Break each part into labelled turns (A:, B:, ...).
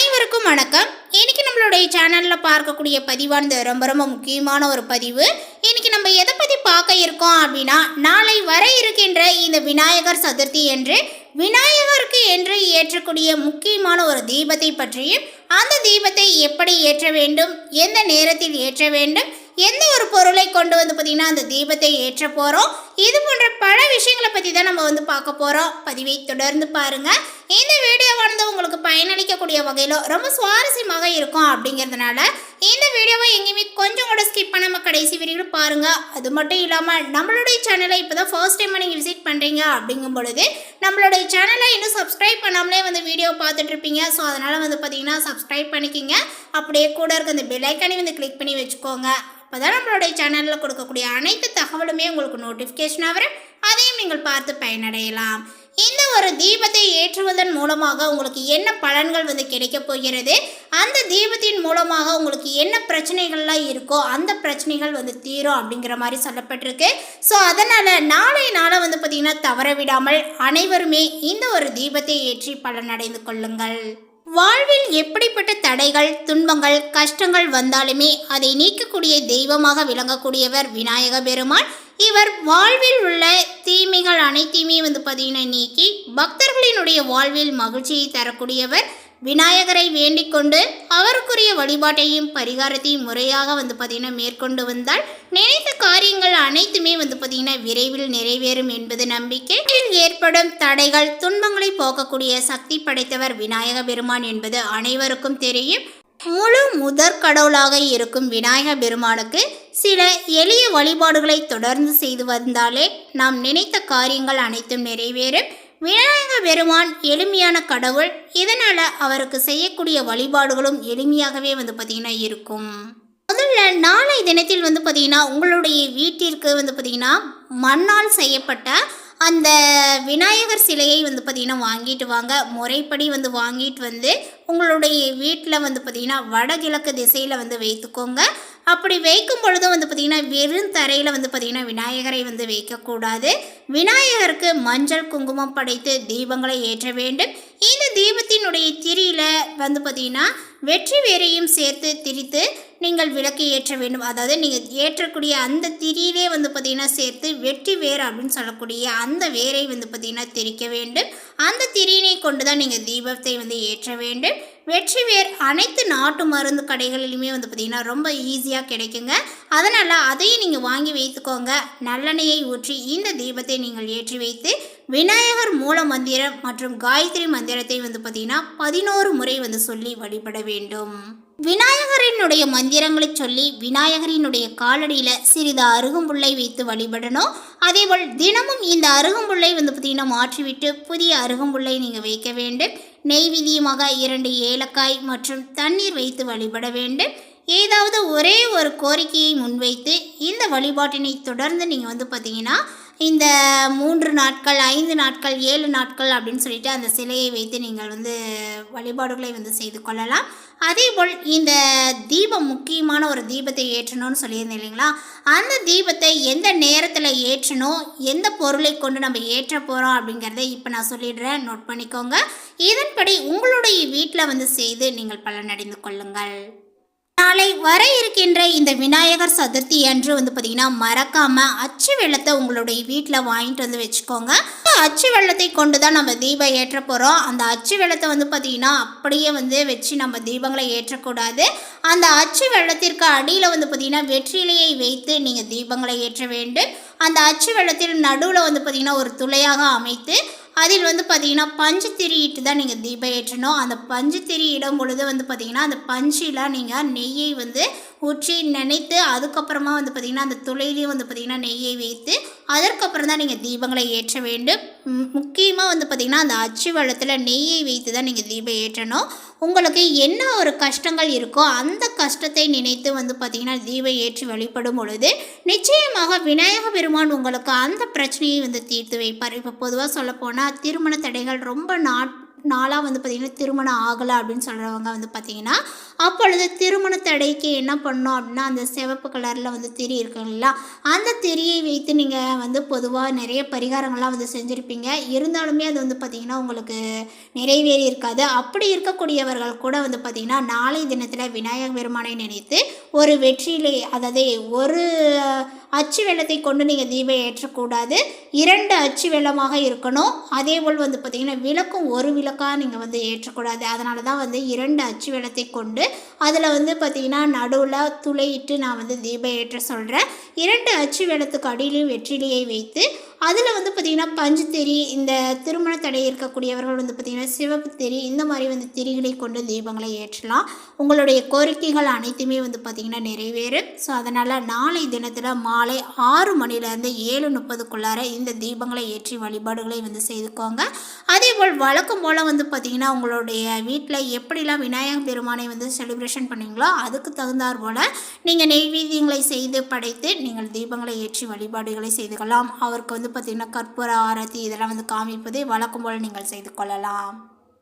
A: அனைவருக்கும் வணக்கம். இன்னைக்கு நம்மளுடைய சேனலில் பார்க்கக்கூடிய பதிவானது ரொம்ப ரொம்ப முக்கியமான ஒரு பதிவு. இன்னைக்கு நம்ம எதை பற்றி பார்க்க இருக்கோம் அப்படின்னா நாளை வர இருக்கின்ற இந்த விநாயகர் சதுர்த்தி என்று விநாயகருக்கு என்று ஏற்றக்கூடிய முக்கியமான ஒரு தீபத்தை பற்றியும் அந்த தீபத்தை எப்படி ஏற்ற வேண்டும் எந்த நேரத்தில் ஏற்ற வேண்டும் எந்த ஒரு பொருளை கொண்டு வந்து பார்த்திங்கன்னா அந்த தீபத்தை ஏற்ற போகிறோம் இது போன்ற பல விஷயங்களை பற்றி தான் நம்ம வந்து பார்க்க போகிறோம் பதிவை தொடர்ந்து பாருங்கள் இந்த வீடியோவானது உங்களுக்கு பயனளிக்கக்கூடிய வகையில் ரொம்ப சுவாரஸ்யமாக இருக்கும் அப்படிங்கிறதுனால இந்த வீடியோவை எங்கேயுமே கொஞ்சம் கூட ஸ்கிப் பண்ணாமல் கடைசி வரைக்கும் பாருங்கள் அது மட்டும் இல்லாமல் நம்மளுடைய சேனலை இப்போ தான் ஃபர்ஸ்ட் டைம் நீங்கள் விசிட் பண்ணுறீங்க அப்படிங்கும் பொழுது நம்மளுடைய சேனலை இன்னும் சப்ஸ்கிரைப் பண்ணாமலே வந்து வீடியோ பார்த்துட்ருப்பீங்க ஸோ அதனால் வந்து பார்த்தீங்கன்னா சப்ஸ்கிரைப் பண்ணிக்கிங்க. அப்படியே கூட இருக்க அந்த பெல் ஐக்கானே வந்து கிளிக் பண்ணி வச்சுக்கோங்க. அப்போ தான் நம்மளுடைய சேனலில் கொடுக்கக்கூடிய அனைத்து தகவலுமே உங்களுக்கு நோட்டிஃபிகேஷனாக வரும். அதையும் நீங்கள் பார்த்து பயனடையலாம். இந்த ஒரு தீபத்தை ஏற்றுவதன் மூலமாக உங்களுக்கு என்ன பலன்கள் வந்து கிடைக்கப் போகிறது? அந்த தீபத்தின் மூலமாக உங்களுக்கு என்ன பிரச்சனைகள்லாம் இருக்கோ அந்த பிரச்சனைகள் வந்து தீரும் அப்படிங்கிற மாதிரி சொல்லப்பட்டிருக்கு. ஸோ அதனால் நாளை நாளை வந்து பார்த்திங்கன்னா தவற விடாமல் அனைவருமே இந்த ஒரு தீபத்தை ஏற்றி பலனடைந்து கொள்ளுங்கள். வாழ்வில் எப்படிப்பட்ட தடைகள் துன்பங்கள் கஷ்டங்கள் வந்தாலுமே அதை நீக்கக்கூடிய தெய்வமாக விளங்கக்கூடியவர் விநாயக பெருமான். இவர் வாழ்வில் உள்ள தீமைகள் அனைத்தையுமே வந்து பார்த்தீங்கன்னா நீக்கி பக்தர்களினுடைய வாழ்வில் மகிழ்ச்சியை தரக்கூடியவர் விநாயகரை வேண்டிக் கொண்டு அவருக்குரிய வழிபாட்டையும் பரிகாரத்தையும் முறையாக வந்து பார்த்தீங்கன்னா மேற்கொண்டு வந்தால் நினைத்த காரியங்கள் அனைத்துமே வந்து பார்த்தீங்கன்னா விரைவில் நிறைவேறும் என்பது நம்பிக்கை. ஏற்படும் தடைகள் துன்பங்களை போக்கக்கூடிய சக்தி படைத்தவர் விநாயக பெருமான் என்பது அனைவருக்கும் தெரியும். முழு முதற் கடவுளாக இருக்கும் விநாயக பெருமானுக்கு சில எளிய வழிபாடுகளை தொடர்ந்து செய்து வந்தாலே நாம் நினைத்த காரியங்கள் அனைத்தும் நிறைவேறும். விநாயக பெருமான் எளிமையான கடவுள் இதனால் அவருக்கு செய்யக்கூடிய வழிபாடுகளும் எளிமையாகவே வந்து பார்த்திங்கன்னா இருக்கும். முதல்ல நாளை தினத்தில் வந்து பார்த்திங்கன்னா உங்களுடைய வீட்டிற்கு வந்து பார்த்திங்கன்னா மண்ணால் செய்யப்பட்ட அந்த விநாயகர் சிலையை வந்து பார்த்திங்கன்னா வாங்கிட்டு வாங்க. முறைப்படி வந்து வாங்கிட்டு வந்து உங்களுடைய வீட்டில் வந்து பார்த்திங்கன்னா வடகிழக்கு திசையில் வந்து வைத்துக்கோங்க. அப்படி வைக்கும் பொழுதும் வந்து பார்த்திங்கன்னா வெறும் தரையில் வந்து பார்த்திங்கன்னா விநாயகரை வந்து வைக்கக்கூடாது. விநாயகருக்கு மஞ்சள் குங்குமம் படைத்து தீபங்களை ஏற்ற வேண்டும். இந்த தீபத்தினுடைய திரியில் வந்து பார்த்திங்கன்னா வெற்றி வேரையும் சேர்த்து திரித்து நீங்கள் விளக்கு ஏற்ற வேண்டும். அதாவது நீங்கள் ஏற்றக்கூடிய அந்த திரியிலே வந்து பார்த்திங்கன்னா சேர்த்து வெற்றி வேர் அப்படின்னு சொல்லக்கூடிய அந்த வேரை வந்து பார்த்திங்கன்னா திரிக்க வேண்டும். அந்த திரியினை கொண்டு தான் நீங்கள் தீபத்தை வந்து ஏற்ற வேண்டும். வெற்றிவேர் அனைத்து நாட்டு மருந்து கடைகளிலுமே வந்து பார்த்திங்கன்னா ரொம்ப ஈஸியாக கிடைக்குங்க. அதனால் அதையும் நீங்கள் வாங்கி வைத்துக்கோங்க. நல்லெண்ணெயை ஊற்றி இந்த தீபத்தை நீங்கள் ஏற்றி வைத்து விநாயகர் மூல மந்திரம் மற்றும் காயத்ரி மந்திரத்தை வந்து பார்த்திங்கன்னா பதினோரு முறை வந்து சொல்லி வழிபட வேண்டும். விநாயகரினுடைய மந்திரங்களை சொல்லி விநாயகரினுடைய காலடியில் சிறிது அருகம்புல்லை வைத்து வழிபடணும். அதேபோல் தினமும் இந்த அருகம்புல்லை வந்து பார்த்திங்கன்னா மாற்றிவிட்டு புதிய அருகம்புல்லை நீங்கள் வைக்க வேண்டும். நெய்வேதியமாக இரண்டு ஏலக்காய் மற்றும் தண்ணீர் வைத்து வழிபட வேண்டும். ஏதாவது ஒரே ஒரு கோரிக்கையை முன்வைத்து இந்த வழிபாட்டினை தொடர்ந்து நீங்கள் வந்து பார்த்தீங்கன்னா இந்த மூன்று நாட்கள் ஐந்து நாட்கள் ஏழு நாட்கள் அப்படின்னு சொல்லிட்டு அந்த சிலையை வைத்து நீங்கள் வந்து வழிபாடுகளை வந்து செய்து கொள்ளலாம். அதேபோல் இந்த தீபம் முக்கியமான ஒரு தீபத்தை ஏற்றணும்னு சொல்லியிருந்தேன் இல்லைங்களா? அந்த தீபத்தை எந்த நேரத்தில் ஏற்றணும் எந்த பொருளை கொண்டு நம்ம ஏற்ற போகிறோம் அப்படிங்கிறத இப்போ நான் சொல்லிடுறேன். நோட் பண்ணிக்கோங்க. இதன்படி உங்களுடைய வீட்டில் வந்து செய்து நீங்கள் பலனடைந்து கொள்ளுங்கள். நாளை வர இருக்கின்ற இந்த விநாயகர் சதுர்த்தி அன்று வந்து பார்த்தீங்கன்னா மறக்காம அச்சு வெள்ளத்தை உங்களுடைய வீட்டில் வாங்கிட்டு வந்து வச்சுக்கோங்க. அச்சு வெள்ளத்தை கொண்டு தான் நம்ம தீபம் ஏற்ற போகிறோம் அந்த அச்சு வெள்ளத்தை வந்து பார்த்தீங்கன்னா அப்படியே வந்து வச்சு நம்ம தீபங்களை ஏற்றக்கூடாது. அந்த அச்சு வெள்ளத்திற்கு அடியில் வந்து பார்த்தீங்கன்னா வெற்றிலையை வைத்து நீங்கள் தீபங்களை ஏற்ற வேண்டும். அந்த அச்சு வெள்ளத்தில் நடுவில் வந்து பார்த்தீங்கன்னா ஒரு துளையாக அமைத்து அதில் வந்து பார்த்தீங்கன்னா பஞ்சு திரியிட்டு தான் நீங்கள் தீபம் ஏற்றணும். அந்த பஞ்சு திரி இடும் பொழுது வந்து பார்த்தீங்கன்னா அந்த பஞ்சில் நீங்கள் நெய்யை வந்து ஊற்றி நினைத்து அதுக்கப்புறமா வந்து பார்த்திங்கன்னா அந்த துளையிலையும் வந்து பார்த்திங்கன்னா நெய்யை வைத்து அதற்கப்புறம் தான் நீங்கள் தீபங்களை ஏற்ற வேண்டும். முக்கியமாக வந்து பார்த்திங்கன்னா அந்த அச்சு வளத்தில் நெய்யை வைத்து தான் நீங்கள் தீபம் ஏற்றணும். உங்களுக்கு என்ன ஒரு கஷ்டங்கள் இருக்கோ அந்த கஷ்டத்தை நினைத்து வந்து பார்த்திங்கன்னா தீபம் ஏற்றி வழிபடும் பொழுது நிச்சயமாக விநாயக பெருமான் உங்களுக்கு அந்த பிரச்சனையை வந்து தீர்த்து வைப்பார். இப்போ பொதுவாக சொல்லப்போனால் திருமண தடைகள் ரொம்ப நாட் நாளாக வந்து பார்த்திங்கன்னா திருமணம் ஆகலை அப்படின்னு சொல்கிறவங்க வந்து பார்த்திங்கன்னா அப்பொழுது திருமண தடைக்கு என்ன பண்ணோம் அப்படின்னா அந்த சிவப்பு கலரில் வந்து திரி இருக்குங்களா அந்த திரியை வைத்து நீங்கள் வந்து பொதுவாக நிறைய பரிகாரங்கள்லாம் வந்து செஞ்சுருப்பீங்க. இருந்தாலுமே அது வந்து பார்த்திங்கன்னா உங்களுக்கு நிறைவேறி இருக்காது. அப்படி இருக்கக்கூடியவர்கள் கூட வந்து பார்த்திங்கன்னா நாளை தினத்தில் விநாயகர் பெருமானை நினைத்து ஒரு வெற்றியிலே அதாவது ஒரு அச்சு வெள்ளத்தை கொண்டு நீங்கள் தீபம் ஏற்றக்கூடாது. இரண்டு அச்சு வெள்ளமாக இருக்கணும். அதே போல் வந்து பார்த்திங்கன்னா விளக்கும் ஒரு விளக்காக நீங்கள் வந்து ஏற்றக்கூடாது. அதனால தான் வந்து இரண்டு அச்சு விளத்தை கொண்டு அதில் வந்து பார்த்திங்கன்னா நடுவில் துளையிட்டு நான் வந்து தீபம் ஏற்ற சொல்கிறேன் இரண்டு அச்சு விளத்துக்கு அடியிலையும் வெற்றிலையை வைத்து அதில் வந்து பார்த்திங்கன்னா பஞ்சு திரி இந்த திருமண தடை இருக்கக்கூடியவர்கள் வந்து பார்த்திங்கன்னா சிவப்பு திரி இந்த மாதிரி வந்து திரிகளை கொண்டு தீபங்களை ஏற்றலாம். உங்களுடைய கோரிக்கைகள் அனைத்துமே வந்து பார்த்திங்கன்னா நிறைவேறும். ஸோ அதனால் நாளை தினத்தில் மாலை ஆறு மணிலேருந்து ஏழு முப்பதுக்குள்ளார இந்த தீபங்களை ஏற்றி வழிபாடுகளை வந்து செய்துக்கோங்க. அதே போல் வழக்கம் போல் வந்து பார்த்திங்கன்னா உங்களுடைய வீட்டில் எப்படிலாம் விநாயகர் பெருமானை வந்து செலிப்ரேஷன் பண்ணுவீங்களோ அதுக்கு தகுந்தார் போல் நீங்கள் நெய்வேத்தியங்களை செய்து படைத்து நீங்கள் தீபங்களை ஏற்றி வழிபாடுகளை செய்துக்கலாம். அவருக்கு வந்து பார்த்திங்கன்னா கற்பூர ஆரத்தி இதெல்லாம் வந்து காமிப்பதை வழக்கம் போல் நீங்கள் செய்து கொள்ளலாம்.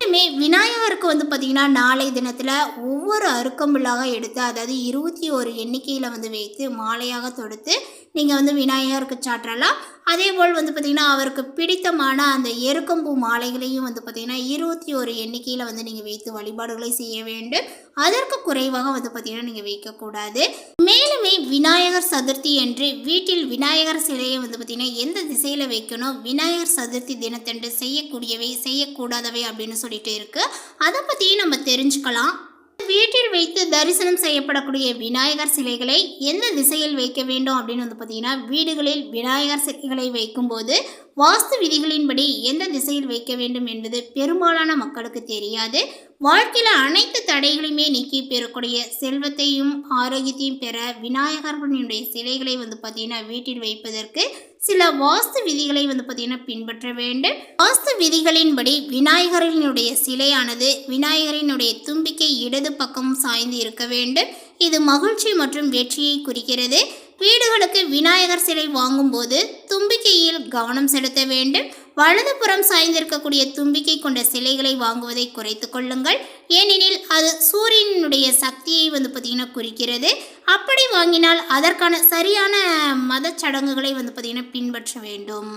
A: எப்பயுமே விநாயகருக்கு வந்து பார்த்திங்கன்னா நாளை தினத்தில் ஒவ்வொரு அருக்கம்புல்லாக எடுத்து அதாவது இருபத்தி ஒரு எண்ணிக்கையில் வந்து வைத்து மாலையாக தொடுத்து நீங்கள் வந்து விநாயகருக்கு சாற்றலாம். அதே போல் வந்து பார்த்திங்கன்னா அவருக்கு பிடித்தமான அந்த எருக்கம்பூ மாலைகளையும் வந்து பார்த்திங்கன்னா இருபத்தி ஒரு எண்ணிக்கையில் வந்து நீங்கள் வைத்து வழிபாடுகளை செய்ய வேண்டும். அதற்கு குறைவாக வந்து பார்த்திங்கன்னா நீங்கள் வைக்கக்கூடாது. மேலுமே விநாயகர் சதுர்த்தி என்று வீட்டில் விநாயகர் சிலையை வந்து பார்த்திங்கன்னா எந்த திசையில் வைக்கணும் விநாயகர் சதுர்த்தி தினத்தன்று செய்யக்கூடியவை செய்யக்கூடாதவை அப்படின்னு சொல்லிட்டு இருக்குது அதை பற்றியும் நம்ம தெரிஞ்சுக்கலாம். வீட்டில் வைத்து தரிசனம் செய்யப்படக்கூடிய விநாயகர் சிலைகளை எந்த திசையில் வைக்க வேண்டும் அப்படின்னு வந்து பார்த்தீங்கன்னா வீடுகளில் விநாயகர் சிலைகளை வைக்கும்போது வாஸ்து விதிகளின்படி எந்த திசையில் வைக்க வேண்டும் என்பது பெரும்பாலான மக்களுக்கு தெரியாது. வாழ்க்கையில் அனைத்து தடைகளையுமே நீக்கி பெறக்கூடிய செல்வத்தையும் ஆரோக்கியத்தையும் பெற விநாயகர்களுடைய சிலைகளை வந்து பார்த்தீங்கன்னா வீட்டில் வைப்பதற்கு சில வாஸ்து விதிகளை வந்து பார்த்தீங்கன்னா பின்பற்ற வேண்டும். வாஸ்து விதிகளின்படி விநாயகரினுடைய சிலையானது விநாயகரினுடைய தும்பிக்கை இடது பக்கம் சாய்ந்து இருக்க வேண்டும். இது மகிழ்ச்சி மற்றும் வெற்றியை குறிக்கிறது. வீடுகளுக்கு விநாயகர் சிலை வாங்கும்போது தும்பிக்கையில் கவனம் செலுத்த வேண்டும். வலதுபுறம் சாய்ந்திருக்கக்கூடிய தும்பிக்கை கொண்ட சிலைகளை வாங்குவதை குறைத்து கொள்ளுங்கள். ஏனெனில் அது சூரியனுடைய சக்தியை வந்து பார்த்திங்கன்னா குறிக்கிறது. அப்படி வாங்கினால் அதற்கான சரியான மத சடங்குகளை வந்து பார்த்திங்கன்னா பின்பற்ற வேண்டும்.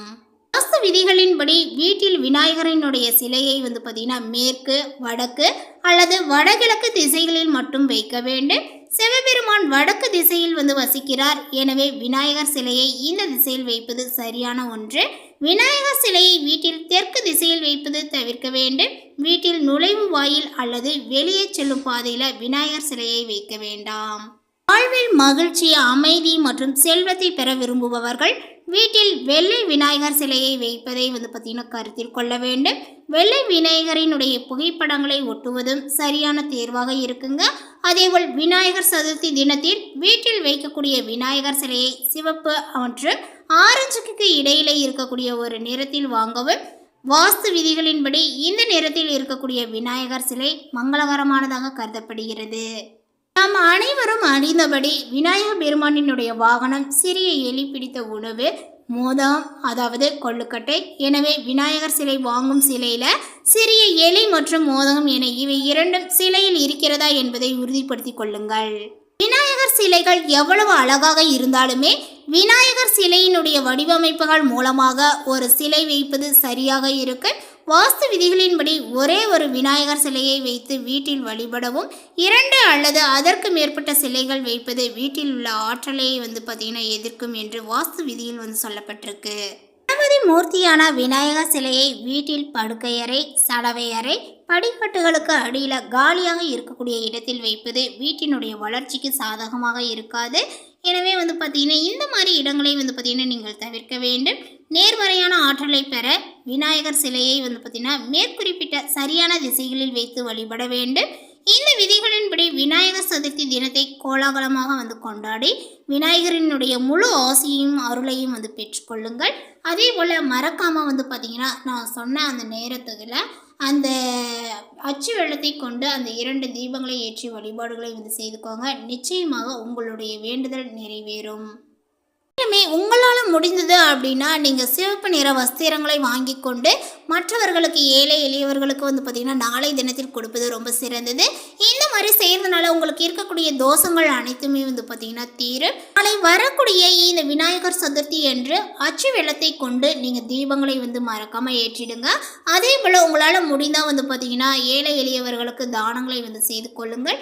A: வாஸ்து விதிகளின்படி வீட்டில் விநாயகரினுடைய சிலையை வந்து பார்த்திங்கன்னா மேற்கு வடக்கு அல்லது வடகிழக்கு திசைகளில் மட்டும் வைக்க வேண்டும். சிவபெருமான் வடக்கு திசையில் வந்து வசிக்கிறார். எனவே விநாயகர் சிலையை இந்த திசையில் வைப்பது சரியான ஒன்று. விநாயகர் சிலையை வீட்டில் தெற்கு திசையில் வைப்பது தவிர்க்க வேண்டும். வீட்டில் நுழைவு வாயில் அல்லது வெளியே செல்லும் பாதையில் விநாயகர் சிலையை வைக்க வேண்டாம். வாழ்வில் மகிழ்ச்சி அமைதி மற்றும் செல்வத்தை பெற விரும்புபவர்கள் வீட்டில் வெள்ளை விநாயகர் சிலையை வைப்பதை வந்து பார்த்தீங்கன்னா கருத்தில் கொள்ள வேண்டும். வெள்ளை விநாயகரினுடைய புகைப்படங்களை ஒட்டுவதும் சரியான தேர்வாக இருக்குங்க. அதேபோல் விநாயகர் சதுர்த்தி தினத்தில் வீட்டில் வைக்கக்கூடிய விநாயகர் சிலையை சிவப்பு மற்றும் ஆரஞ்சுக்கு இடையிலே இருக்கக்கூடிய ஒரு நிறத்தில் வாங்கவும் வாஸ்து விதிகளின்படி இந்த நிறத்தில் இருக்கக்கூடிய விநாயகர் சிலை மங்களகரமானதாக கருதப்படுகிறது. நாம் அனைவரும் அறிந்தபடி விநாயகர் பெருமானினுடைய வாகனம் சிறிய எலி பிடித்த உணவு மோதம் அதாவது கொள்ளுக்கட்டை எனவே விநாயகர் சிலை வாங்கும் சிலையில் சிறிய எலி மற்றும் மோதகம் என இவை இரண்டும் சிலையில் இருக்கிறதா என்பதை உறுதிப்படுத்திக் கொள்ளுங்கள். விநாயகர் சிலைகள் எவ்வளவு அழகாக இருந்தாலுமே விநாயகர் சிலையினுடைய வடிவமைப்புகள் மூலமாக ஒரு சிலை வைப்பது சரியாக இருக்கு வாஸ்து விதிகளின்படி ஒரே ஒரு விநாயகர் சிலையை வைத்து வீட்டில் வழிபடவும் இரண்டு அல்லது அதற்கு மேற்பட்ட சிலைகள் வைப்பது வீட்டில் உள்ள ஆற்றலையை வந்து பார்த்திங்கன்னா எதிர்க்கும் என்று வாஸ்து விதியில் வந்து சொல்லப்பட்டிருக்கு. கணபதி மூர்த்தியான விநாயகர் சிலையை வீட்டில் படுக்கையறை சலவை அறை படிக்கட்டுகளுக்கு அடியில் காலியாக இருக்கக்கூடிய இடத்தில் வைப்பது வீட்டினுடைய வளர்ச்சிக்கு சாதகமாக இருக்காது. எனவே வந்து பார்த்தீங்கன்னா இந்த மாதிரி இடங்களை வந்து பார்த்தீங்கன்னா நீங்கள் தவிர்க்க வேண்டும். நேர்மறையான ஆற்றலை பெற விநாயகர் சிலையை வந்து பார்த்தீங்கன்னா மேற்குறிப்பிட்ட சரியான திசைகளில் வைத்து வழிபட வேண்டும். இந்த விதிகளின்படி விநாயகர் சதுர்த்தி தினத்தை கோலாகலமாக வந்து கொண்டாடி விநாயகரினுடைய முழு ஆசையும் அருளையும் வந்து பெற்றுக்கொள்ளுங்கள். அதே போல் மறக்காமல் வந்து பார்த்தீங்கன்னா நான் சொன்ன அந்த நேரத்தில் அந்த அச்சு வெள்ளத்தை கொண்டு அந்த இரண்டு தீபங்களை ஏற்றி வழிபாடுகளை வந்து செய்துக்கோங்க. நிச்சயமாக உங்களுடைய வேண்டுதல் நிறைவேறும். மேலுமே உங்களால் முடிந்தது அப்படின்னா நீங்கள் சிவப்பு நிற வஸ்திரங்களை வாங்கி கொண்டு மற்றவர்களுக்கு ஏழை எளியவர்களுக்கு வந்து பார்த்திங்கன்னா நாளை தினத்தில் கொடுப்பது ரொம்ப சிறந்தது. இந்த மாதிரி செய்கிறதுனால உங்களுக்கு இருக்கக்கூடிய தோஷங்கள் அனைத்துமே வந்து பார்த்திங்கன்னா தீரும். நாளை வரக்கூடிய இந்த விநாயகர் சதுர்த்தி என்று அச்சு வெள்ளத்தை கொண்டு நீங்கள் தீபங்களை வந்து மறக்காமல் ஏற்றிடுங்க. அதே போல் உங்களால் முடிந்தால் வந்து பார்த்திங்கன்னா ஏழை எளியவர்களுக்கு தானங்களை வந்து செய்து கொள்ளுங்கள்.